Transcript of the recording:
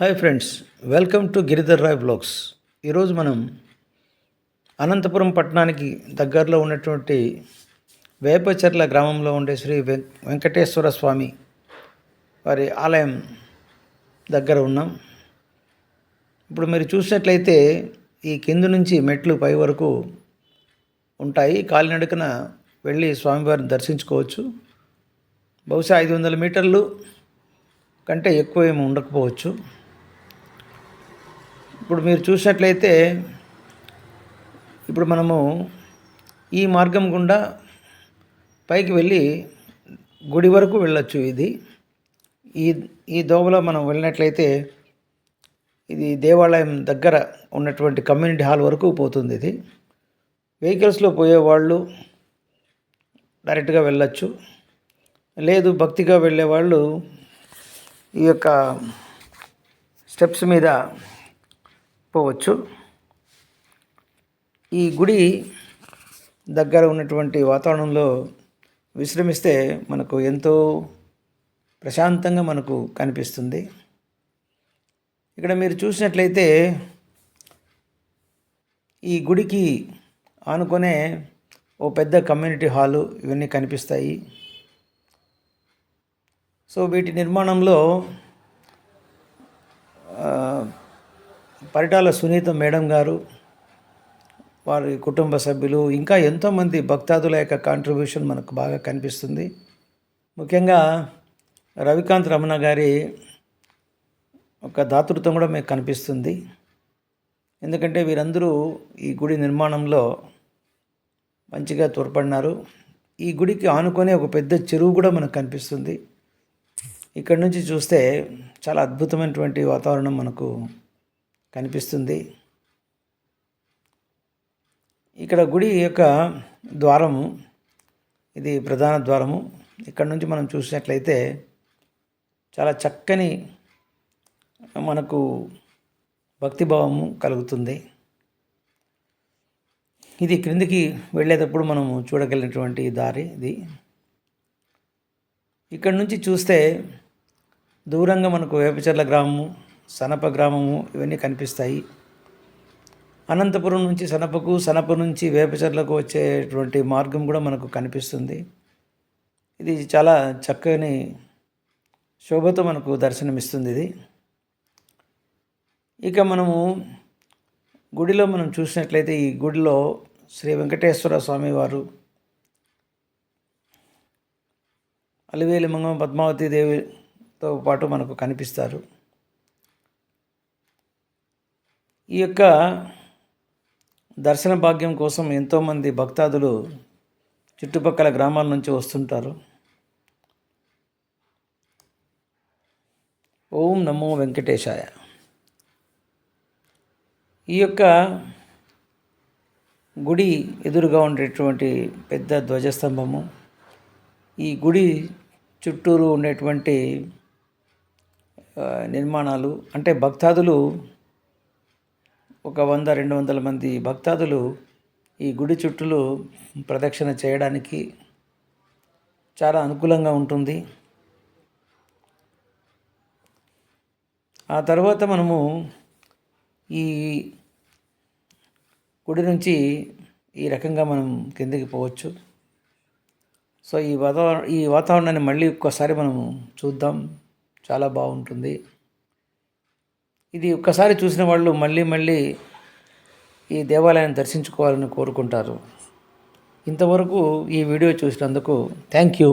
Hi friends welcome to Giridhar Rai blogs ఈరోజు మనం అనంతపురం పట్టణానికి దగ్గరలో ఉన్నటువంటి వేపచెర్ల గ్రామంలో ఉండే శ్రీ వెం వెంకటేశ్వర స్వామి వారి ఆలయం దగ్గర ఉన్నాం. ఇప్పుడు మీరు చూసినట్లయితే ఈ కింది నుంచి మెట్లు పై వరకు ఉంటాయి. కాలినడకన వెళ్ళి స్వామివారిని దర్శించుకోవచ్చు. బహుశా ఐదు వందల మీటర్లు కంటే ఎక్కువ ఏమి ఉండకపోవచ్చు. ఇప్పుడు మీరు చూసినట్లయితే ఇప్పుడు మనము ఈ మార్గం గుండా పైకి వెళ్ళి గుడి వరకు వెళ్ళొచ్చు ఇది. ఈ ఈ దోవలో మనం వెళ్ళినట్లయితే ఇది దేవాలయం దగ్గర ఉన్నటువంటి కమ్యూనిటీ హాల్ వరకు పోతుంది ఇది. వెహికల్స్లో పోయేవాళ్ళు డైరెక్ట్గా వెళ్ళొచ్చు. లేదు భక్తిగా వెళ్ళేవాళ్ళు ఈ యొక్క స్టెప్స్ మీద పోవచ్చు ఈ గుడి దగ్గర ఉన్నటువంటి వాతావరణంలో విశ్రమిస్తే మనకు ఎంతో ప్రశాంతంగా మనకు కనిపిస్తుంది. ఇక్కడ మీరు చూసినట్లయితే ఈ గుడికి ఆనుకునే ఓ పెద్ద కమ్యూనిటీ హాలు ఇవన్నీ కనిపిస్తాయి. సో వీటి నిర్మాణంలో ఆ, పరిటాల సునీత మేడం గారు వారి కుటుంబ సభ్యులు ఇంకా ఎంతోమంది భక్తాదుల యొక్క కాంట్రిబ్యూషన్ మనకు బాగా కనిపిస్తుంది. ముఖ్యంగా రవికాంత్ రమణ గారి ఒక దాతృత్వం కూడా మీకు కనిపిస్తుంది. ఎందుకంటే వీరందరూ ఈ గుడి నిర్మాణంలో మంచిగా తోడ్పడినారు. ఈ గుడికి ఆనుకొని ఒక పెద్ద చెరువు కూడా మనకు కనిపిస్తుంది. ఇక్కడ నుంచి చూస్తే చాలా అద్భుతమైనటువంటి వాతావరణం మనకు కనిపిస్తుంది. ఇక్కడ గుడి యొక్క ద్వారము ఇది ప్రధాన ద్వారము. ఇక్కడ నుంచి మనం చూసినట్లయితే చాలా చక్కని మనకు భక్తిభావము కలుగుతుంది. ఇది క్రిందికి వెళ్ళేటప్పుడు మనము చూడగలిగినటువంటి దారి ఇది. ఇక్కడ నుంచి చూస్తే దూరంగా మనకు వేపచర్ల గ్రామము సనప గ్రామము ఇవన్నీ కనిపిస్తాయి. అనంతపురం నుంచి సనపకు సనప నుంచి వేపచర్లకు వచ్చేటువంటి మార్గం కూడా మనకు కనిపిస్తుంది. ఇది చాలా చక్కని శోభతో మనకు దర్శనమిస్తుంది ఇది. ఇక మనము గుడిలో మనం చూసినట్లయితే ఈ గుడిలో శ్రీ వెంకటేశ్వర స్వామి వారు అలివేలి మంగం పద్మావతి దేవితో పాటు మనకు కనిపిస్తారు. ఈ యొక్క దర్శన భాగ్యం కోసం ఎంతోమంది భక్తాదులు చుట్టుపక్కల గ్రామాల నుంచి వస్తుంటారు. ఓం నమో వెంకటేశాయ. ఈ యొక్క గుడి ఎదురుగా ఉండేటువంటి పెద్ద ధ్వజస్తంభము. ఈ గుడి చుట్టూరు ఉండేటువంటి నిర్మాణాలు అంటే భక్తాదులు ఒక వంద రెండు వందల మంది భక్తాదులు ఈ గుడి చుట్టూలు ప్రదక్షిణ చేయడానికి చాలా అనుకూలంగా ఉంటుంది. ఆ తర్వాత మనము ఈ గుడి నుంచి ఈ రకంగా మనం కిందకి పోవచ్చు. సో ఈ వాతావరణ ఈ వాతావరణాన్ని మళ్ళీ ఒక్కసారి మనము చూద్దాం. చాలా బాగుంటుంది. ఇది ఒక్కసారి చూసిన వాళ్ళు మళ్ళీ మళ్ళీ ఈ దేవాలయాన్ని దర్శించుకోవాలని కోరుకుంటారు. ఇంతవరకు ఈ వీడియో చూసినందుకు థ్యాంక్ యూ.